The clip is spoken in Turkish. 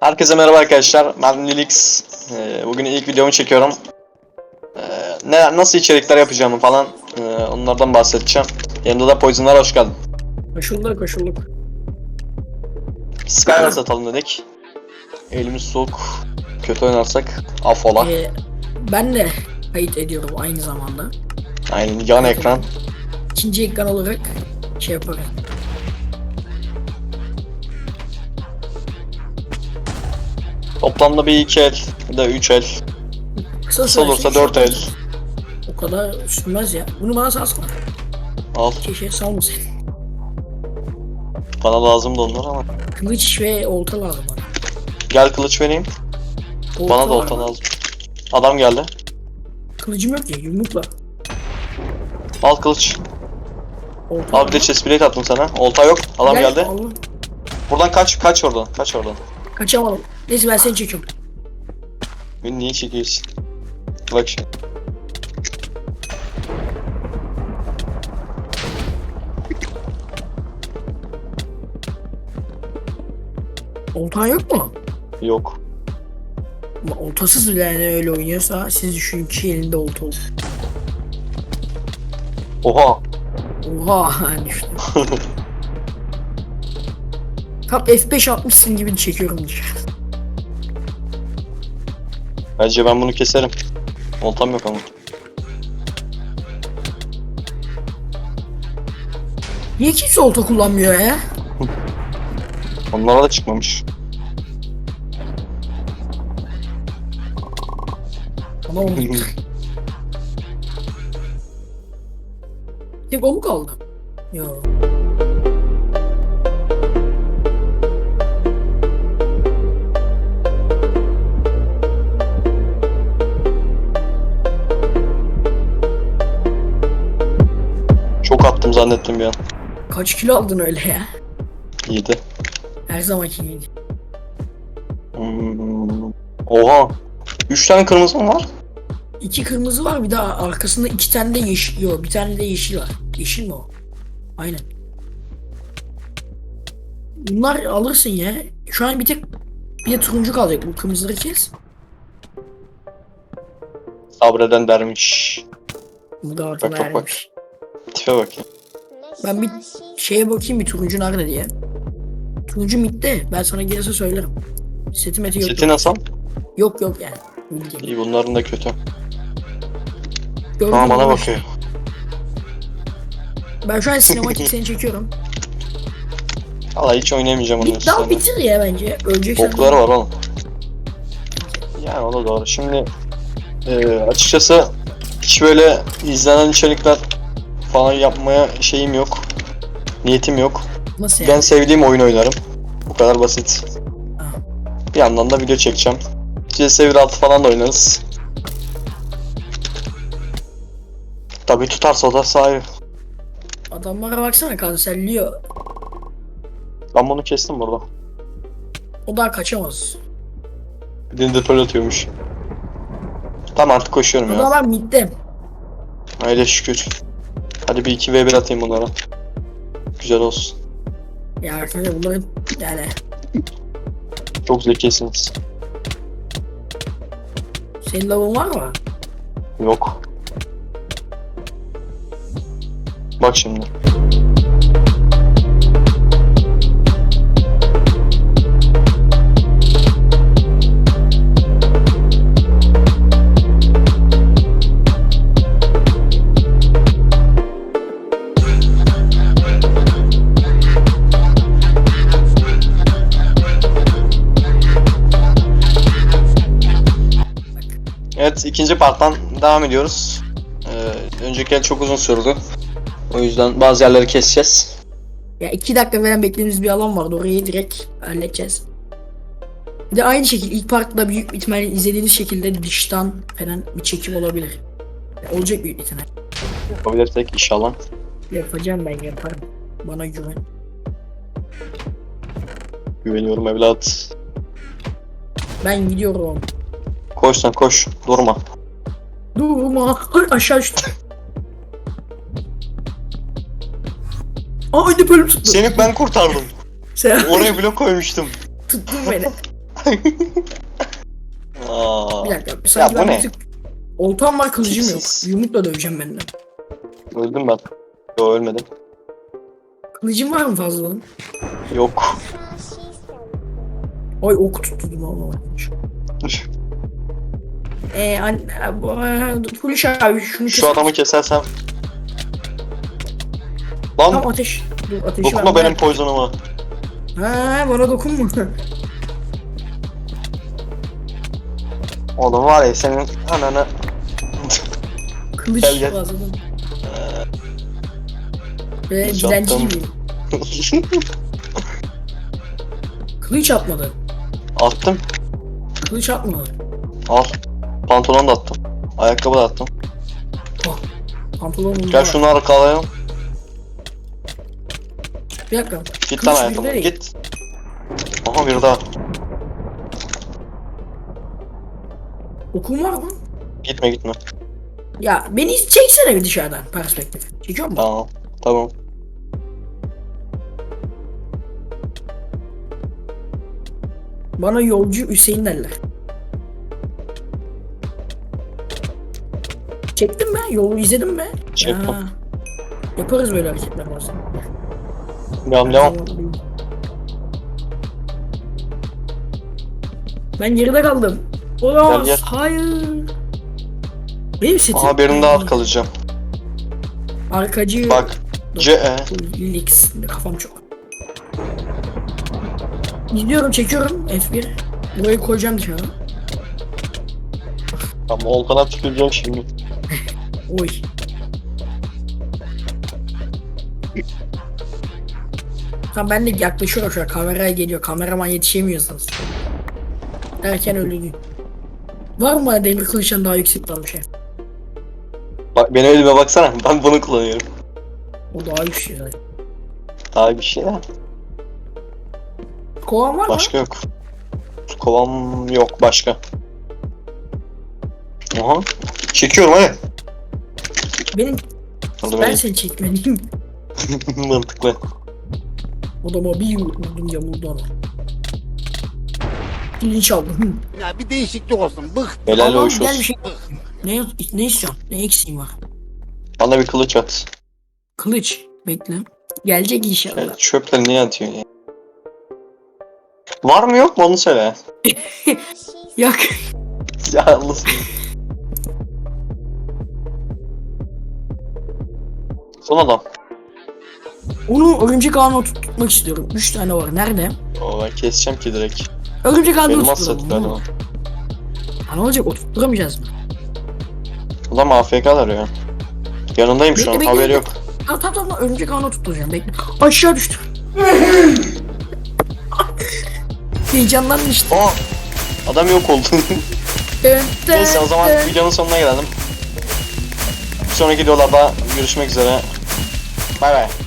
Herkese merhaba arkadaşlar. Ben Lilix. Ee, bugün ilk videomu çekiyorum. Ee, ne nasıl içerikler yapacağımı falan ee, onlardan bahsedeceğim. Yanımda da Poison'lar hoş geldin. Koşulduk koşulduk. Skywars atalım dedik. Elimiz soğuk. Kötü oynarsak affola. Ee, ben de kayıt ediyorum aynı zamanda. Aynen yan ekran. İkinci ekran olarak şey yaparım. Toplamda bir iki el ya da üç el. Kısa Kısa olursa sürerse dört el. O kadar sürmez ya. Bunu bana salsana. Al. Keşke salmasın. Bana lazım da onlar ama. Kılıç ve olta lazım bana. Gel kılıç vereyim. Olta Bana da var olta mı? lazım. Adam geldi. Kılıcım yok ya yumrukla. Al kılıç. Olta Al bir de chest plate attım sana. Olta yok. Adam Gel, geldi. Allah. Buradan kaç kaç oradan. Kaç oradan. Kaçamadım. Neyse ben seni çekiyorum. Beni niye çekiyorsun? Bak şimdi. Oltan yok mu? Yok. Ama oltasız bile yani öyle oynuyorsa siz düşünün ki elinde olta olur. Oha. Oha düştüm. Tam F5 atmışsın gibi çekiyorum diyor. Bence ben bunu keserim. Oltam yok ama. Niye kimse olta kullanmıyor ya? Onlara da çıkmamış. Ama oldu. Tek o mu kaldı? Yo. Attım zannettim an. Kaç kilo aldın öyle ya? İyiydi. Her zamanki gibi. Hmm. Oha. Üç tane kırmızı mı var? İki kırmızı var bir daha arkasında iki tane de yeşil. Yo bir tane de yeşil var. Yeşil mi o? Aynen. Bunlar alırsın ya. Şu an bir tek bir de turuncu kalacak. Bu kırmızıları kes. Sabreden dermiş. Bu da Bak, ortada bak, bak. ermiş. Tipe bak ya. Ben bir şeye bakayım bir turuncu nerede diye. Turuncu mitte. Ben sana gelirse söylerim. Seti meti yok. Seti nasıl? Yok yok yani. Bilgi. İyi bunların da kötü. Gördün Aa mü? bana bakıyor. Ben şu an sinematik seni çekiyorum. Valla hiç oynayamayacağım onu. Bir daha bitir ya bence. Öleceksen. Bokları var oğlum. Yani o da doğru. Şimdi e, açıkçası hiç böyle izlenen içerikler falan yapmaya şeyim yok. Niyetim yok. Nasıl yani? Ben sevdiğim oyun oynarım. Bu kadar basit. Ha. Bir yandan da video çekeceğim. CS 1.6 falan da oynarız. Tabii tutarsa o da sahibi. Adamlara baksana kanserliyor. Ben bunu kestim burada. O daha kaçamaz. Bir de depol atıyormuş. Tamam artık koşuyorum ya. Adamlar midde. Haydi şükür. Hadi bir 2v1 atayım bunlara. Güzel olsun. Ya arkadaşlar bunların yani Çok zekisiniz. senin lavun var mı? Yok. Bak şimdi. Evet ikinci parttan devam ediyoruz. Ee, önceki el çok uzun sürdü. O yüzden bazı yerleri keseceğiz. Ya iki dakika veren beklediğimiz bir alan vardı. Orayı direkt halledeceğiz. Bir de aynı şekilde ilk partta büyük ihtimalle izlediğiniz şekilde dıştan falan bir çekim olabilir. Olacak büyük ihtimal. Yapabilirsek inşallah. Yapacağım ben yaparım. Bana güven. Güveniyorum evlat. Ben gidiyorum. Koş sen koş. Durma. Durma. Ay, aşağı düştüm. Aa önde bölüm tuttu. Seni ben kurtardım. Sen Oraya blok koymuştum. tuttun beni. Aa, Bir dakika. Sanki bu ben ne? bir tık... Oltam var kılıcım yok. Tipsiz. Yumrukla döveceğim ben de. öldüm ben. Yo ölmedim. Kılıcım var mı fazladan? Yok. Oy ok tutturdum ama. An... Huluş abi şunu Şu adamı kesersem. Lan Tam ateş. Dur ateşi dokunma ben- benim poisonuma. Ha bana dokunma. Oğlum var ya senin ananı. Kılıç Gel, gel. fazladan. Ve dilenci. Kılıç atmadı. Attım. Kılıç atmadı. Al. Pantolon da attım. Ayakkabı da attım. Pantolonum Gel var. şunu arkalayalım. Bir dakika. Git lan ayakkabı. Git. Aha bir daha. Okum var mı? Gitme gitme. Ya beni çeksene bir dışarıdan perspektif. Çekiyor mu? Tamam. Tamam. Bana yolcu Hüseyin derler. Çektin mi? Yolu izledin mi? Çektim. Ya. Yaparız böyle hareketler bazen. Devam devam. Ben geride kaldım. Olamaz. Gel, gel. Hayır. Benim setim. Aha birini daha arkalayacağım. Arkacı. Bak. C E. Lix. Kafam çok. Gidiyorum çekiyorum F1. Burayı koyacağım dışarı. Tamam Olkan'a tüküreceğim şimdi. Oy. Tamam ben de yaklaşıyorum şöyle kameraya geliyor. Kameraman yetişemiyorsunuz. Derken öldü. Var mı demir kılıçtan daha yüksek olan bir şey? Bak benim elime baksana. Ben bunu kullanıyorum. O daha yüksek zaten. Daha bir şey ya. Kovan var mı? Başka yok. Kovam yok başka. Aha. Çekiyorum hadi. Benim Hadi ben seni çekmeliyim. mantıklı. Odama bir vurdum yamuldu ona. Linç aldım. Ya bir değişiklik olsun. Bık. Helal Tamam, hoş gel olsun. bir şey. Ne, ne istiyorsun? Ne eksiğin var? Bana bir kılıç at. Kılıç. Bekle. Gelecek inşallah. çöpleri niye atıyorsun ya? Var mı yok mu onu söyle. Yak. Ya Allah'ım. Son adam. Onu örümcek ağına tutmak istiyorum. Üç tane var. Nerede? Oo, ben keseceğim ki direkt. Örümcek ağına Elmas. Ha, ne olacak? O tutturamayacağız mı? Adam AFK'lar ya. Yanındayım şu Bekle, an bekle, haberi bekle. yok. Tamam tamam tamam. Örümcek ağına tutturacağım. Bekle. Aşağı düştü. Heyecandan işte. Aa! Adam yok oldu. Neyse o zaman videonun sonuna gelelim. Sonraki videolarda görüşmek üzere. Bay bay.